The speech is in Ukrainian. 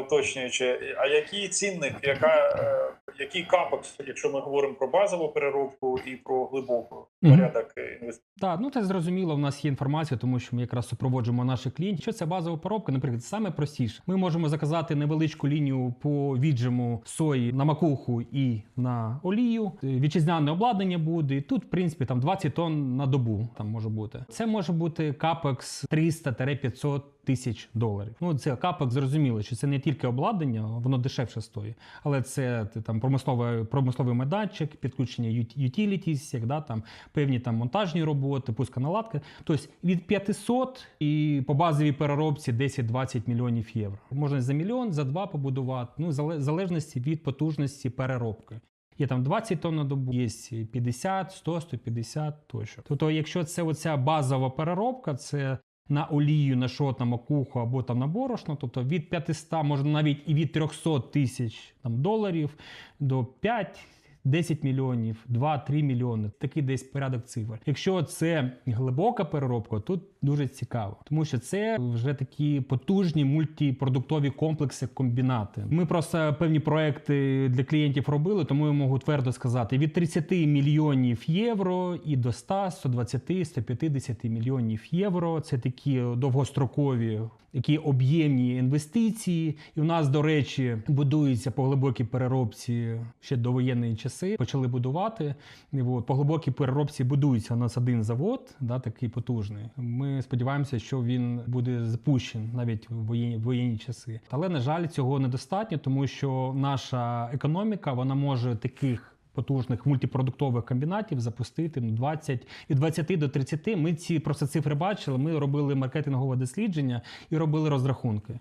уточнюючи, а який цінник, яка, е, який капекс, якщо ми говоримо про базову переробку і про глибоку. Порядок інвестицій? Так, ну це зрозуміло. В нас є інформація, тому що ми якраз супроводжуємо наших клієнтів. Що це базова поробка? Наприклад, саме простіше. Ми можемо заказати невеличку лінію по віджиму сої на макуху і на олію. Вітчизняне обладнання буде. І тут, в принципі, там 20 тонн на добу там може бути. Це може бути капекс 300-500 тисяч доларів. Ну це капекс зрозуміло, що це не тільки обладнання, воно дешевше стоїть, але це там промисловий, промисловий майданчик, підключення ют- utilities, як да, там певні там монтажні роботи, пусконаладки. Тобто від 500 і по базовій переробці 10-20 мільйонів євро. Можна за мільйон, за два побудувати. Ну, в залежності від потужності переробки. Є там 20 тонн на добу, є 50, 100, 150 тощо. Тобто, якщо це оця базова переробка, це на олію, на шот, на макуху або там на борошно, тобто від 500, можна навіть і від 300 тисяч там, доларів до 5 10 мільйонів, 2-3 мільйони, такий десь порядок цифр. Якщо це глибока переробка, тут дуже цікаво, тому що це вже такі потужні мультипродуктові комплекси, комбінати. Ми просто певні проекти для клієнтів робили, тому я можу твердо сказати: від 30 мільйонів євро і до 100, 120, 150 мільйонів євро. Це такі довгострокові. Які об'ємні інвестиції, і у нас, до речі, будується по глибокій переробці ще до воєнної часи. Почали будувати. От, по глибокій переробці будується у нас один завод, да, такий потужний. Ми сподіваємося, що він буде запущений навіть в воєнні, воєнні часи. Але на жаль, цього недостатньо, тому що наша економіка вона може таких. Потужних мультипродуктових комбінатів запустити ну, 20, від 20 до 30. Ми ці просто цифри бачили. Ми робили маркетингове дослідження і робили розрахунки.